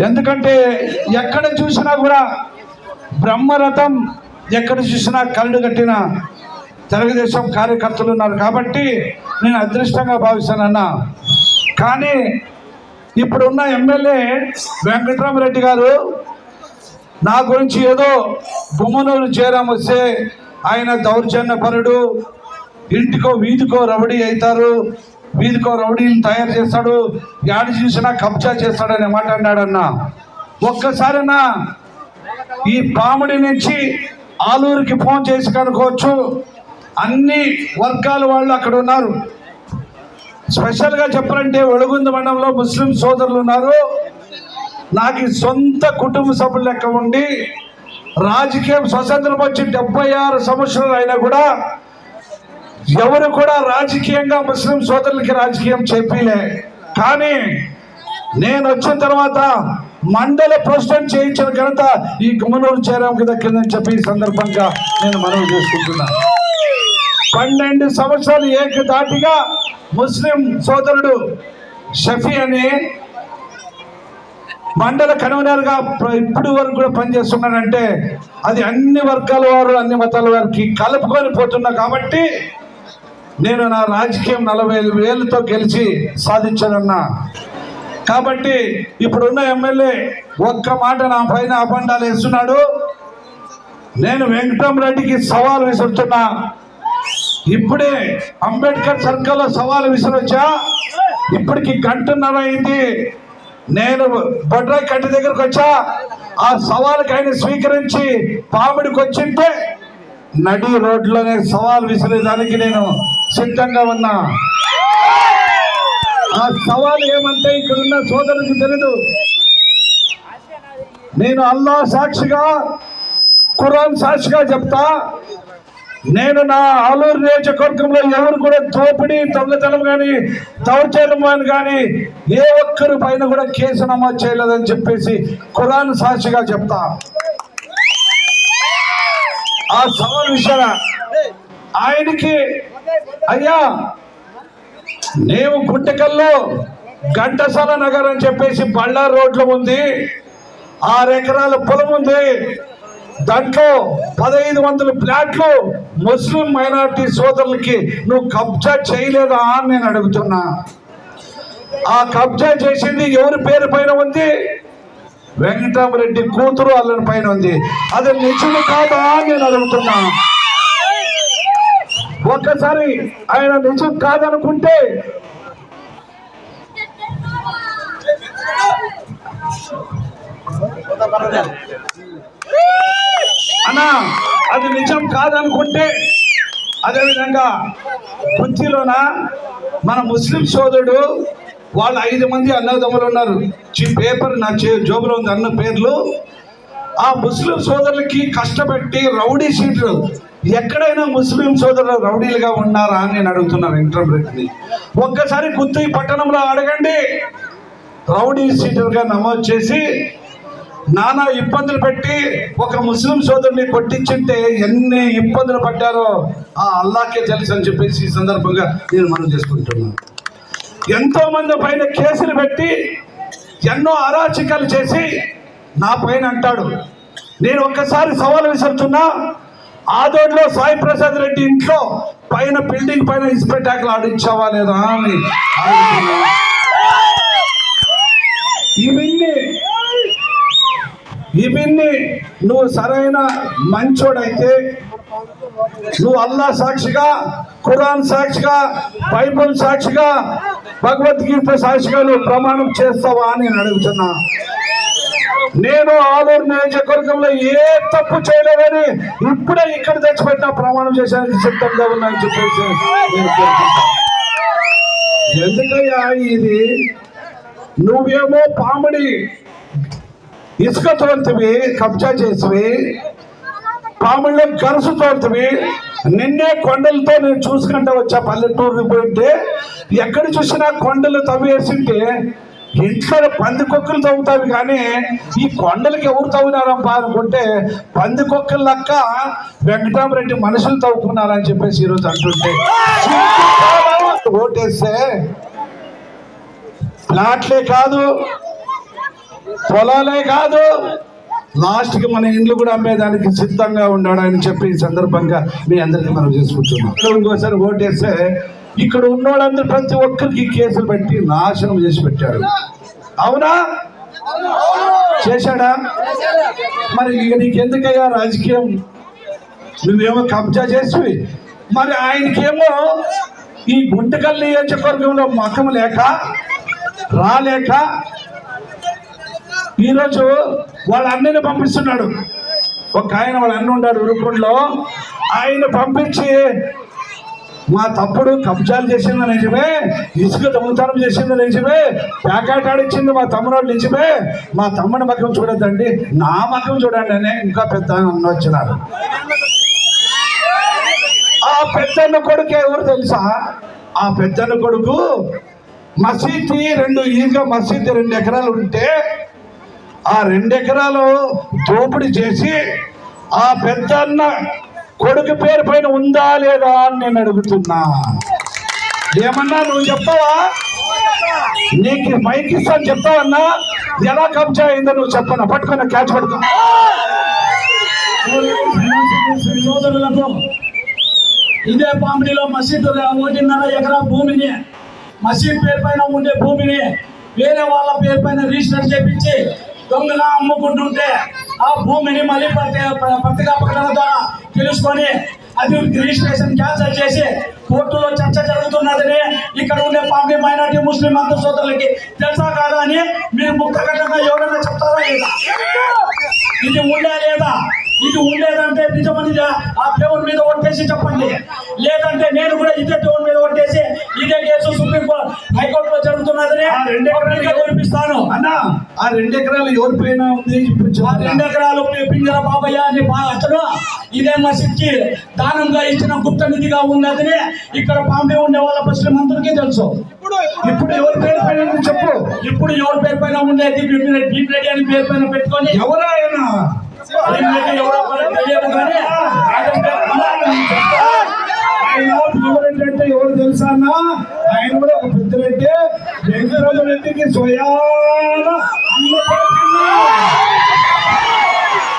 ఎందుకంటే ఎక్కడ చూసినా కూడా బ్రహ్మరథం ఎక్కడ చూసినా కళ్ళు కట్టిన తెలుగుదేశం కార్యకర్తలు ఉన్నారు కాబట్టి నేను అదృష్టంగా భావిస్తానన్న. కానీ ఇప్పుడున్న ఎమ్మెల్యే వెంకటరామరెడ్డి గారు నా గురించి ఏదో గుమ్మనూరు చేరాం వస్తే ఆయన దౌర్జన్యపరుడు ఇంటికో వీధికో రౌడీ అవుతారు వీధికో రౌడీని తయారు చేస్తాడు యాడి చూసినా కబ్జా చేస్తాడనే మాట అన్నాడన్న. ఒక్కసారన్నా ఈ పాముడి నుంచి ఆలూరుకి ఫోన్ చేసి కనుకోవచ్చు అన్ని వర్గాల వాళ్ళు అక్కడ ఉన్నారు. స్పెషల్గా చెప్పాలంటే ఒడుగుంద మండలంలో ముస్లిం సోదరులు ఉన్నారు. నాకు సొంత కుటుంబ సభ్యులు లెక్క ఉండి రాజకీయం స్వతంత్రం వచ్చి డెబ్బై ఆరు సంవత్సరాలు అయినా కూడా ఎవరు కూడా రాజకీయంగా ముస్లిం సోదరులకి రాజకీయం చెప్పలే కానీ నేను వచ్చిన తర్వాత మండల ప్రెసిడెంట్ చేయించిన ఘనత ఈ గుమ్మనూరు చేరాంకి దక్కిందని చెప్పి ఈ సందర్భంగా నేను మనవి చేసుకుంటున్నా పన్నెండు సంవత్సరాలు ఏకదాటిగా ముస్లిం సోదరుడు షఫీ అని మండల కన్వీనర్గా ఇప్పుడు వరకు కూడా పనిచేస్తున్నాడంటే అది అన్ని వర్గాల వారు అన్ని మతాల వారికి కలుపుకొని పోతున్నా కాబట్టి నేను నా రాజకీయం నలభై ఐదు వేలతో గెలిచి సాధించానన్నా. కాబట్టి ఇప్పుడున్న ఎమ్మెల్యే ఒక్క మాట నా పైన అబండాలు వేస్తున్నాడు. నేను వెంకటరామరెడ్డికి సవాల్ విసురుతున్నా. ఇప్పుడే అంబేద్కర్ సర్కిల్లో సవాల్ విసిరొచ్చా? ఇప్పటికి గంటన్నర అయింది. నేను బొడ్రాయి కట్టి దగ్గరకు వచ్చా? ఆ సవాల్కి ఆయన స్వీకరించి పామిడికి వచ్చింటే నడి రోడ్లోనే సవాల్ విసిరేదానికి నేను సిద్ధంగా ఉన్నా. ఆ సవాలు ఏమంటే ఇక్కడున్న సోదరులకు తెలీదు. నేను అల్లా సాక్షిగా ఖురాన్ సాక్షిగా చెప్తా నేను నా ఆలూరు నియోజకవర్గంలో ఎవరు కూడా దోపిడీ దొంగతనం కానీ దౌర్జన్యం కానీ ఏ ఒక్కరి పైన కూడా కేసు నమోదు చేయలేదని చెప్పేసి ఖురాన్ సాక్షిగా చెప్తా. ఆ సవాల్ విషయాల ఆయనకి అయ్యా నేను గుంటకల్లో ఘంటసాల నగర్ అని చెప్పేసి బళ్ళార్ రోడ్లో ఉంది ఆరు ఎకరాల పొలం ఉంది. దాంట్లో పదహైదు వందల ప్లాట్లు ముస్లిం మైనార్టీ సోదరులకి నువ్వు కబ్జా చేయలేదా అని నేను అడుగుతున్నా. ఆ కబ్జా చేసింది ఎవరి పేరు పైన ఉంది? వెంకటరామరెడ్డి కూతురు అల్లని పైన ఉంది. అది నిజము కాదా అని నేను అడుగుతున్నా. ఒక్కసారి ఆయన నిజం కాదనుకుంటే అన్నా అది నిజం కాదనుకుంటే అదేవిధంగా కుర్చీలోన మన ముస్లిం సోదరుడు వాళ్ళు ఐదు మంది అన్నదమ్ములు ఉన్నారు. ఈ పేపర్ నా చే- జోబులో ఉంది అన్న పేర్లు. ఆ ముస్లిం సోదరులకి కష్టపెట్టి రౌడీ సీట్లు ఎక్కడైనా ముస్లిం సోదరులు రౌడీలుగా ఉన్నారా అని నేను అడుగుతున్నాను ఇంటర్మీడియట్ని ఒక్కసారి గుత్తి పట్టణంలో అడగండి. రౌడీ సీటర్గా నమోదు చేసి నానా ఇబ్బందులు పెట్టి ఒక ముస్లిం సోదరుని కొట్టించుంటే ఎన్ని ఇబ్బందులు పడ్డారో ఆ అల్లాకే తెలుసు అని చెప్పేసి ఈ సందర్భంగా నేను మనం చేసుకుంటున్నాను. ఎంతో మంది పైన కేసులు పెట్టి ఎన్నో అరాచకాలు చేసి నా పైన అంటాడు. నేను ఒక్కసారి సవాల్ విసురుతున్నా ఆదోడ్లో సాయి ప్రసాద్ రెడ్డి ఇంట్లో పైన బిల్డింగ్ పైన ఇన్స్పెక్టాకులు ఆడించావా లేదా అని అడుగుతున్నా. ఇవన్నీ ఇవన్నీ నువ్వు సరైన మంచోడైతే నువ్వు అల్లా సాక్షిగా ఖురాన్ సాక్షిగా బైబుల్ సాక్షిగా భగవద్గీత సాక్షిగా నువ్వు ప్రమాణం చేస్తావా అని నేను అడుగుతున్నా నేను ఆలూరు నియోజకవర్గంలో ఏ తప్పు చేయలేదని ఇప్పుడే ఇక్కడ తెచ్చిపెట్టిన ప్రమాణం చేశానికి సిద్ధంగా ఉన్నాయని చెప్పేసి ఎందుకయ్యా ఇది? నువ్వేమో పాముడి ఇసుక తోలుతువి కబ్జా చేసివి పాముడిలో గరుసు తోలుతువి నిన్నే కొండలతో నేను చూసుకుంటా వచ్చా పల్లెటూరుకి పోయింటే ఎక్కడ చూసినా కొండలు తవ్వేసింటే ఇంట్లో పందికొక్కులు తవ్వుతావి కానీ ఈ కొండలకి ఎవరు తవ్వినారమ్మా అనుకుంటే పందికొక్కుల లెక్క వెంకటరామరెడ్డి మనుషులు తవ్వుకున్నారని చెప్పేసి ఈరోజు అంటుంటే. ఓటేస్తే ప్లాట్లే కాదు పొలాలే కాదు లాస్ట్కి మన ఇండ్లు కూడా అమ్మేదానికి సిద్ధంగా ఉన్నాడు అని చెప్పి ఈ సందర్భంగా మీ అందరికీ మనం చేసుకుంటున్నాం. ఇంకోసారి ఓటేస్తే ఇక్కడ ఉన్నోళ్ళందరూ ప్రతి ఒక్కరికి కేసులు పెట్టి నాశనం చేసి పెట్టాడు అవునా? చేశాడా? మరి ఇక నీకెందుకయ్యా రాజకీయం? నువ్వేమో కబ్జా చేసి మరి ఆయనకేమో ఈ గుంటకల్ నియోజకవర్గంలో మకం లేక రాలేక ఈరోజు వాళ్ళ అన్నని పంపిస్తున్నాడు. ఒక ఆయన వాళ్ళ అన్న ఉన్నాడు ఉరుకుండలో. ఆయన పంపించి మా తప్పుడు కబ్జాలు చేసింది నిజమే ఇసుక దొంగతనం చేసింది నిజమే ప్యాకెట్ ఆడిచ్చింది మా తమ్ముడు నిజమే. మా తమ్ముడి మకం చూడొద్దండి నా మకం చూడండి అని ఇంకా పెద్ద అన్న వచ్చినారు. ఆ పెద్దన్న కొడుకు ఎవరు తెలుసా? ఆ పెద్దన్న కొడుకు మసీది రెండు ఈగా మసీదు రెండు ఎకరాలు ఉంటే ఆ రెండు ఎకరాలు దోపిడీ చేసి ఆ పెద్దన్న కొడుకు పేరు పైన ఉందా లేదా అని నేను అడుగుతున్నా. ఏమన్నా నువ్వు చెప్తావా? నీకు మైక్ ఇస్తాను చెప్తావన్నా ఎలా కబ్జా అయిందో నువ్వు చెప్పనా? పట్టుకున్న క్యాచ్ పట్టుకో సోదరులకు ఇదే పాంపిడిలో మసీదు ఒకటిన్నర ఎకరా భూమిని మసీద్ పేరు పైన ఉండే భూమిని వేరే వాళ్ళ పేరు పైన రిజిస్టర్ చేపించి దొంగగా అమ్ముకుంటుంటే ఆ భూమిని మళ్ళీ పత్రిక పత్రికా ప్రకటన ద్వారా తెలుసుకొని అది రిజిస్ట్రేషన్ క్యాన్సిల్ చేసి కోర్టులో చర్చ జరుగుతున్నదని ఇక్కడ ఉండే పాంబడి మైనార్టీ ముస్లిం అంత సోదరులకి తెలుసా కాదా అని మీరు ముక్తగట్టంగా ఎవరైనా చెప్తారా లేదా? ఇది ఉందా లేదా? ఇది ఉండేదంటే నిజమని ఆ దేవుని మీద ఒట్టేసి చెప్పండి. లేదంటే నేను కూడా ఇదే దేవుని మీద ఒట్టేసి ఇదే కేసు సుప్రీం కోర్టు హైకోర్టులో జరుగుతున్నదని వినిపిస్తాను అన్నా. ఆ రెండు ఎకరాలు ఎవరి పైన ఉంది? ఇప్పుడు ఆ. రెండు ఎకరాలు పింగళ బాబయ్య అని అతను ఇదే మసీద్కి దానంగా ఇచ్చిన గుప్త నిధిగా ఉన్నదని ఇక్కడ బాంబే ఉండే వాళ్ళ ముస్లిం అందరికీ తెలుసు. ఇప్పుడు ఎవరి పేరు పైన చెప్పు. ఇప్పుడు ఎవరి పేరు పైన ఉండేది రెడ్డి అని పేరు పైన పెట్టుకొని ఎవరు ఆయన? తెలియదు కానీ ఎవరంటే ఎవరు తెలుసా అన్న? ఆయన కూడా ఒక పెద్ద రెడ్డి. వెంకటరాజు రెడ్డికి స్వయాన.